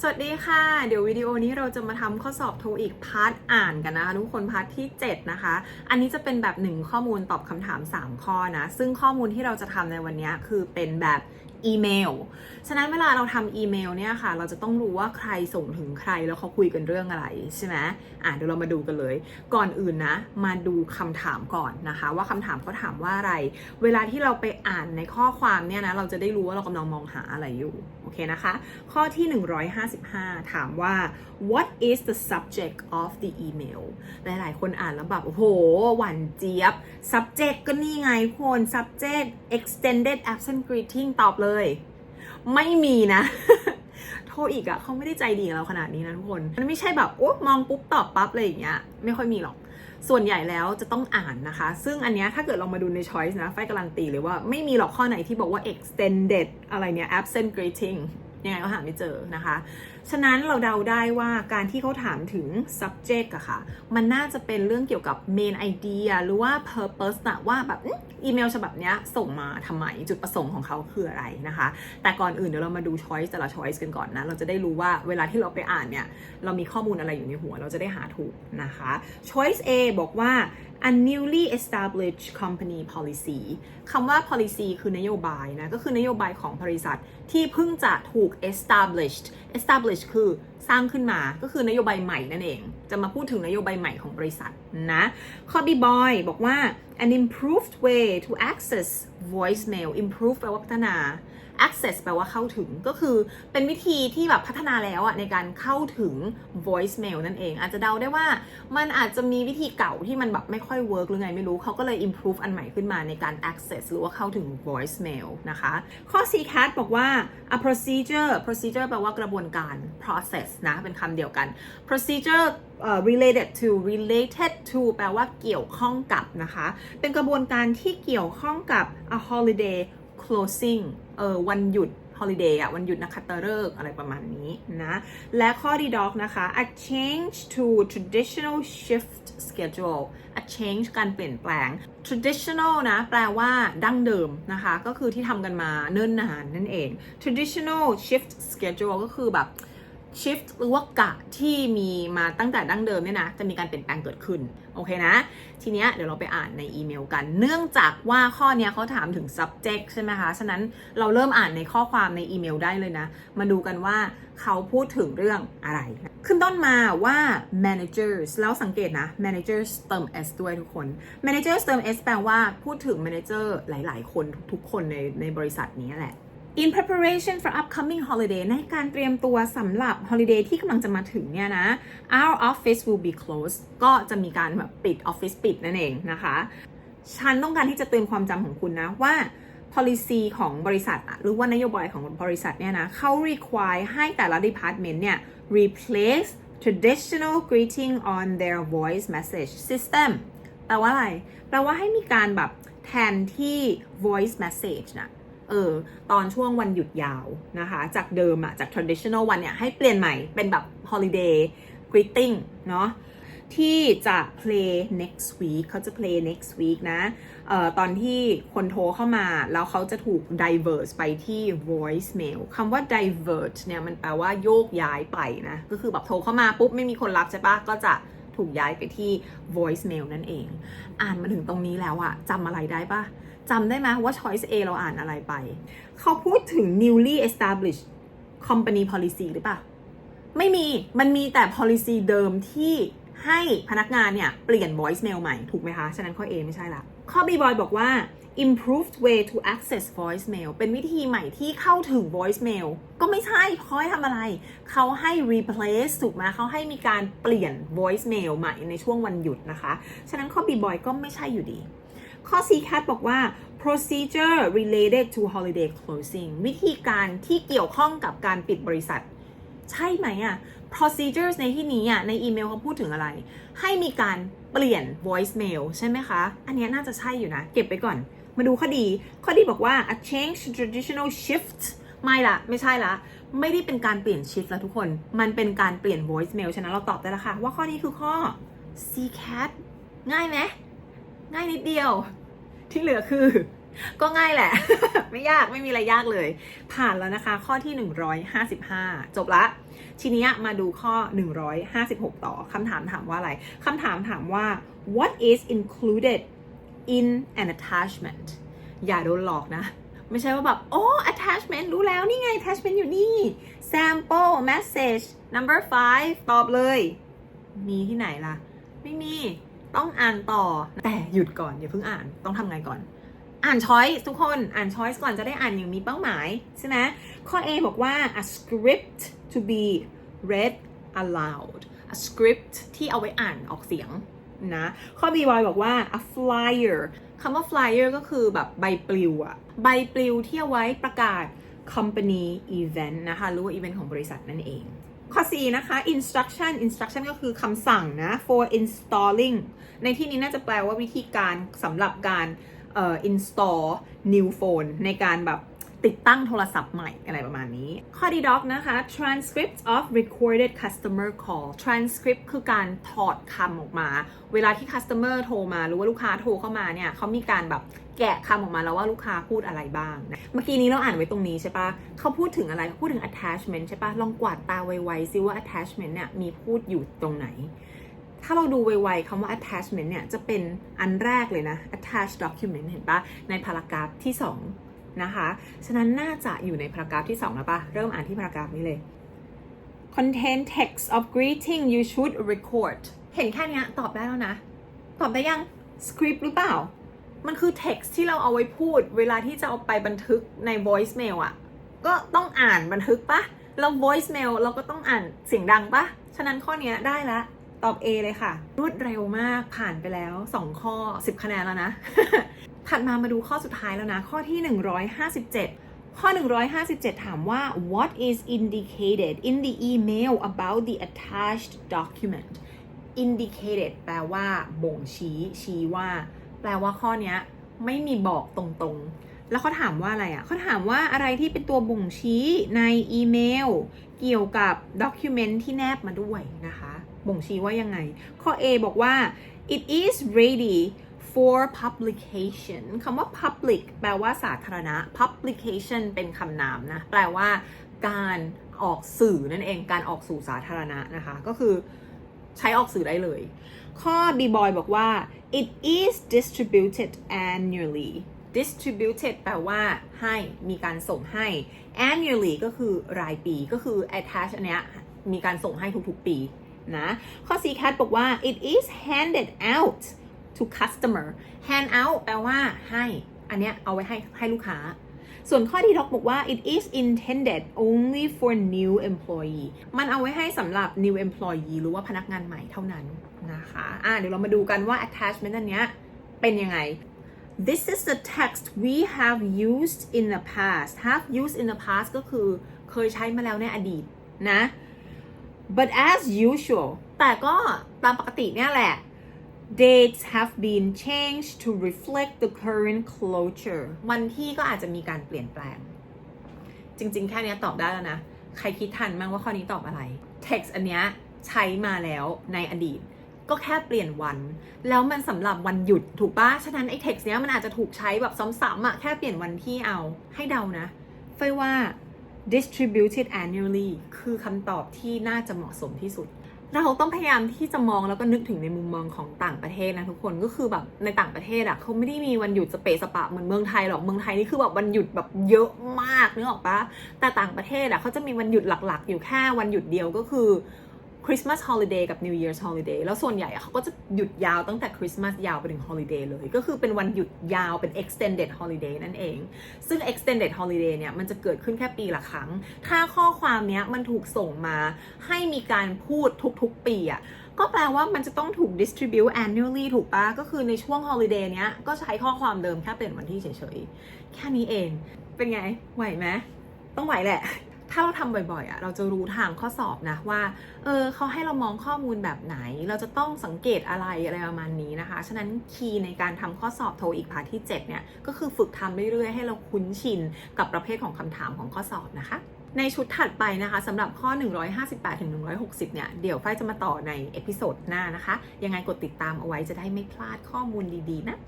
สวัสดีค่ะ เดี๋ยววิดีโอนี้เราจะมาทำข้อสอบโทอีกพาร์ทอ่านกันนะคะทุกคนพาร์ทที่ 7 นะคะ อันนี้จะเป็นแบบหนึ่งข้อมูลตอบคำถาม 3 ข้อนะ ซึ่งข้อมูลที่เราจะทำในวันนี้คือเป็นแบบ อีเมล ฉะนั้นเวลาเราทำอีเมลเนี่ยค่ะ เราจะต้องรู้ว่าใครส่งถึงใครแล้วเขาคุยกันเรื่องอะไรใช่ไหมอะเดี๋ยวเรามาดูกันเลย ก่อนอื่นนะ มาดูคำถามก่อนนะคะ ว่าคำถามเขาถามว่าอะไร เวลาที่เราไปอ่านในข้อความเนี่ยนะเราจะได้รู้ว่าเรากำลังมองหาอะไรอยู่โอเคนะคะ ข้อที่ 155 ถามว่า what is the subject of the email หลายๆ คนอ่านแล้วแบบโอ้โหหวานเจี๊ยบ subject ก็นี่ไงคน subject extended absent greeting ตอบเลยไม่มีนะ โทรอีกอะเขาไม่ได้ใจดีกับเราขนาดนี้นะทุกคน มันไม่ใช่แบบโอ้มองปุ๊บตอบปั๊บเลยอย่างเงี้ย ไม่ค่อยมีหรอก ส่วนใหญ่แล้วจะต้องอ่านนะคะ ซึ่งอันเนี้ยถ้าเกิดเรามาดูใน choice นะ ไฟการันตีเลยว่าไม่มีหรอกข้อไหนที่บอกว่า extended อะไรเนี้ย absent greeting ยังไงก็หาไม่เจอนะคะ ฉะนั้นเราเดาได้ว่าการที่เขาถามถึง subject อะค่ะ มันน่าจะเป็นเรื่องเกี่ยวกับ main idea หรือว่า purpose นะว่าแบบอีเมลฉบับนี้ส่งมาทำไมจุดประสงค์ของเขาคืออะไรนะคะ แต่ก่อนอื่นเดี๋ยวเรามาดู choice แต่ละ choice กันก่อนนะ เราจะได้รู้ว่าเวลาที่เราไปอ่านเนี่ย เรามีข้อมูลอะไรอยู่ในหัว เราจะได้หาถูกนะคะ choice A บอกว่า a newly established company policy คำว่า policy คือนโยบายนะ ก็คือนโยบายของบริษัทที่เพิ่งจะถูก established established คือสร้างขึ้นมาก็คือนโยบายใหม่นั่นเอง จะมาพูดถึงนโยบายใหม่ของบริษัทนะข้อ B boy บอกว่า an improved way to access voicemail improve แปลว่าพัฒนา access แปลว่าเข้าถึงก็คือเป็นวิธีที่แบบพัฒนาแล้วอะในการเข้าถึง voicemail นั่นเอง อาจจะเดาได้ว่ามันอาจจะมีวิธีเก่าที่มันแบบไม่ค่อย work หรือไงไม่รู้เขาก็เลย improve อันใหม่ขึ้นมาในการ access หรือว่าเข้าถึง voicemail นะคะ ข้อ C cat บอกว่า a procedure procedure แปลว่ากระบวนการ process นะเป็นคำเดียวกัน procedure เอ่อ related to related to แปลว่าเกี่ยวข้องกับนะคะ เป็นกระบวนการที่เกี่ยวข้องกับ a holiday closing เออวันหยุด holiday อะวันหยุดนักขัตฤกษ์อะไรประมาณนี้นะ และข้อดีด็อกนะคะ a change to traditional shift schedule a change การเปลี่ยนแปลง traditional นะ แปลว่าดั้งเดิมนะคะ ก็คือที่ทำกันมาเนิ่นนานนั่นเอง traditional shift schedule ก็คือแบบ shift หรือว่ากะที่มีมาตั้งแต่ดั้งเดิมเนี่ยนะ จะมีการเปลี่ยนแปลงเกิดขึ้น โอเคนะ ทีเนี้ยเดี๋ยวเราไปอ่านในอีเมลกัน เนื่องจากว่าข้อเนี้ยเขาถามถึง subject ใช่ไหมคะ ฉะนั้นเราเริ่มอ่านในข้อความในอีเมลได้เลยนะ มาดูกันว่าเขาพูดถึงเรื่องอะไร ขึ้นต้นมาว่า managers แล้วสังเกตนะ managers เติม s ด้วยทุกคน managers เติม s แปลว่าพูดถึง manager หลาย ๆ คนทุกๆคนในในบริษัทนี้แหละ In preparation for upcoming holiday ในการเตรียมตัวสำหรับ holiday ที่กำลังจะมาถึงเนี่ยนะ our office will be closed ก็จะมีการแบบปิดออฟฟิศปิดนั่นเองนะคะ ฉันต้องการที่จะเตือนความจำของคุณนะว่า policy ของบริษัทอะหรือว่านโยบายของบริษัทเนี่ยนะเขา require ให้แต่ละ department เนี่ย replace traditional greeting on their voice message system แปลว่าอะไร แปลว่าให้มีการแบบแทนที่ voice message นะ เออตอนช่วงวันหยุดยาวนะคะ จากเดิมอะจาก traditional วันเนี่ยให้เปลี่ยนใหม่เป็นแบบ holiday greeting เนาะที่จะ play next week เขาจะ play next week นะเอ่อตอนที่คนโทรเข้ามา แล้วเขาจะถูก divert ไปที่ voicemail คำว่า divert เนี่ยมันแปลว่าโยกย้ายไปนะ ก็คือแบบโทรเข้ามาปุ๊บ ไม่มีคนรับใช่ปะก็จะถูกย้ายไปที่ voicemail นั่นเอง อ่านมาถึงตรงนี้แล้วอะจำอะไรได้ปะ จำได้ไหมว่า choice A เราอ่านอะไรไป เขาพูดถึง newly established company policy หรือเปล่า ไม่มี มันมีแต่ policy เดิมที่ให้พนักงานเนี่ย เปลี่ยน voicemail ใหม่ ถูกไหมคะ ฉะนั้นข้อ A ไม่ใช่ละ ข้อ B boy บอกว่า improved way to access voicemail เป็นวิธีใหม่ที่เข้าถึง voicemail ก็ไม่ใช่เขาให้ทำอะไร เขาให้ replace ถูกไหมเขาให้มีการเปลี่ยน voicemail ใหม่ในช่วงวันหยุดนะคะ ฉะนั้นข้อ B boy ก็ไม่ใช่อยู่ดี ข้อ C cat บอกว่า procedure related to holiday closing วิธีการที่เกี่ยวข้องกับการปิดบริษัท ใช่ไหมอะ procedures ในที่นี้อะในอีเมลเขาพูดถึงอะไร ให้มีการเปลี่ยน voicemail ใช่ไหมคะ อันเนี้ยน่าจะใช่อยู่นะ เก็บไปก่อน มาดูข้อดี ข้อดีบอกว่า a change to traditional shift ไม่ละ ไม่ใช่ละ ไม่ได้เป็นการเปลี่ยน shift แล้วทุกคน มันเป็นการเปลี่ยน voicemail ฉะนั้นเราตอบได้แล้วค่ะ ว่าข้อนี้คือข้อ C cat ง่ายไหม ง่ายนิดเดียว ที่เหลือคือ ก็ง่ายแหละ ไม่ยากไม่มีอะไรยากเลย ผ่านแล้วนะคะ ข้อที่ 155 จบละ ทีนี้มาดูข้อ 156 ต่อคำถามถามว่าอะไรคำถามถามว่า what is included in an attachment อย่าโดนหลอกนะไม่ใช่ว่าแบบ โอ้ attachment รู้แล้ว นี่ไง attachment อยู่นี่ sample message number five ตอบเลย มีที่ไหนล่ะ ไม่มี ต้องอ่านต่อ แต่หยุดก่อนอย่าเพิ่งอ่านต้องทำไงก่อน อ่าน choice ทุกคนอ่าน choice ก่อนจะได้อ่านอย่างมีเป้าหมายใช่ไหมข้อ A บอกว่า a script to be read aloud a script ที่เอาไว้อ่านออกเสียงนะข้อ B บอยบอกว่า a flyer คำว่า flyer ก็คือแบบใบปลิวอะใบปลิวที่เอาไว้ประกาศ company event นะคะหรือว่า event ของบริษัทนั่นเอง ข้อ4นะคะ instruction instruction ก็คือคำสั่งนะ for installing ในที่นี้น่าจะแปลว่าวิธีการสำหรับการ install new phone ในการแบบ ติดตั้งโทรศัพท์ใหม่อะไรประมาณนี้ ข้อดีด็อกนะคะ transcript of recorded customer call transcript คือการถอดคำออกมา เวลาที่ customer โทรมาหรือว่าลูกค้าโทรเข้ามาเนี่ยเขามีการแบบแกะคำออกมาแล้วว่าลูกค้าพูดอะไรบ้างนะเมื่อกี้นี้เราอ่านไว้ตรงนี้ใช่ปะเขาพูดถึงอะไรเขาพูดถึง attachment ใช่ปะลองกวาดตาไวๆซิว่า attachment เนี่ยมีพูดอยู่ตรงไหน ถ้าเราดูไวๆคำว่า attachment เนี่ยจะเป็นอันแรกเลยนะ attach document เห็นปะในพารากราฟที่ 2 นะคะ ฉะนั้นน่าจะอยู่ในพารากราฟที่2แล้วปะเริ่มอ่านที่พารากราฟนี้เลย contain text of greeting you should record เห็นแค่เนี้ยตอบได้แล้วนะ ตอบได้ยัง script หรือเปล่า มันคือ text ที่เราเอาไว้พูด เวลาที่จะเอาไปบันทึกใน voicemail อะก็ต้องอ่านบันทึกปะแล้ว voicemail เราก็ต้องอ่านเสียงดังปะฉะนั้นข้อเนี้ยได้ละตอบ A เลยค่ะ รวดเร็วมากผ่านไปแล้ว 2 ข้อ 10 คะแนนแล้วนะ ถัดมามาดูข้อสุดท้ายแล้วนะ ข้อที่ 157ข้อ 157 ถามว่า what is indicated in the email about the attached document indicated แปลว่า บ่งชี้ ชี้ว่า แปลว่าข้อนี้ไม่มีบอกตรงๆ แล้วเขาถามว่าอะไรอะเขาถามว่าอะไรที่เป็นตัวบ่งชี้ในอีเมล เกี่ยวกับด็อกิเมนต์ที่แนบมาด้วยนะคะ บ่งชี้ว่ายังไง ข้อ A บอกว่า it is ready for publication คำว่า public แปลว่าสาธารณะ publication เป็นคำนามนะ แปลว่าการออกสื่อนั่นเอง การออกสู่สาธารณะนะคะ ก็คือใช้ออกสื่อได้เลย ข้อ B boy บอกว่า it is distributed annually distributed แปลว่าให้มีการส่งให้ annually ก็คือรายปีก็คือ attach อันเนี้ยมีการส่งให้ทุกๆปีนะ ข้อ C cat บอกว่า it is handed out to customer hand out แปลว่าให้ อันเนี้ยเอาไว้ให้ให้ลูกค้า ส่วนข้อที่ท็อกบอกว่า it is intended only for new employee มันเอาไว้ให้สำหรับ new employee หรือว่าพนักงานใหม่เท่านั้นนะคะอะเดี๋ยวเรามาดูกันว่า attachment อันเนี้ยเป็นยังไง This is the text we have used in the past have used in the past ก็คือเคยใช้มาแล้วในอดีตนะ but as usual แต่ก็ตามปกติเนี่ยแหละ dates have been changed to reflect the current closure วันที่ก็อาจจะมีการเปลี่ยนแปลง จริงๆ แค่นี้ตอบได้แล้วนะ ใครคิดทันมั้งว่าข้อนี้ตอบอะไร text อันเนี้ยใช้มาแล้วในอดีต ก็แค่เปลี่ยนวัน แล้วมันสำหรับวันหยุดถูกปะฉะนั้นไอ้ text เนี้ยมันอาจจะถูกใช้แบบซ้ำๆอะแค่เปลี่ยนวันที่เอาให้เดานะเฟว่า distributed annually คือคำตอบที่น่าจะเหมาะสมที่สุด เราต้องพยายามที่จะมองแล้วก็นึกถึงในมุมมองของต่างประเทศนะทุกคนก็คือแบบในต่างประเทศอะเขาไม่ได้มีวันหยุดสเปซสปะเหมือนเมืองไทยหรอกเมืองไทยนี่คือแบบวันหยุดแบบเยอะมากนึกออกปะแต่ต่างประเทศอะเขาจะมีวันหยุดหลัก ๆ อยู่แค่วันหยุดเดียวก็คือ Christmas Holiday กับ New Year's Holiday แล้วส่วนใหญ่เขาก็จะหยุดยาวตั้งแต่คริสต์มาสยาวไปถึง Holiday เลย ก็คือเป็นวันหยุดยาวเป็น extended holiday นั่นเอง ซึ่ง extended holiday เนี่ยมันจะเกิดขึ้นแค่ปีละครั้ง ถ้าข้อความเนี้ยมันถูกส่งมาให้มีการพูดทุกๆ ปีอะก็แปลว่ามันจะต้องถูก distribute annually ถูกปะก็คือในช่วง holiday เนี้ยก็ใช้ข้อความเดิมแค่เปลี่ยนวันที่เฉยๆ แค่นี้เอง เป็นไง ไหวไหมต้องไหวแหละ ถ้าเราทำบ่อยๆอะเราจะรู้ทางข้อสอบนะว่าเออเขาให้เรามองข้อมูลแบบไหน เราจะต้องสังเกตอะไรอะไรประมาณนี้นะคะ ฉะนั้นคีย์ในการทำข้อสอบโทอีกพาร์ทที่ 7 เนี่ยก็คือฝึกทำเรื่อยๆ ให้เราคุ้นชินกับประเภทของคำถามของข้อสอบนะคะในชุดถัดไปนะคะสำหรับข้อ 158ถึง160 เนี่ย เดี๋ยวฝ้ายจะมาต่อในเอพิโซดหน้านะคะ ยังไงกดติดตามเอาไว้จะได้ไม่พลาดข้อมูลดี ๆ นะ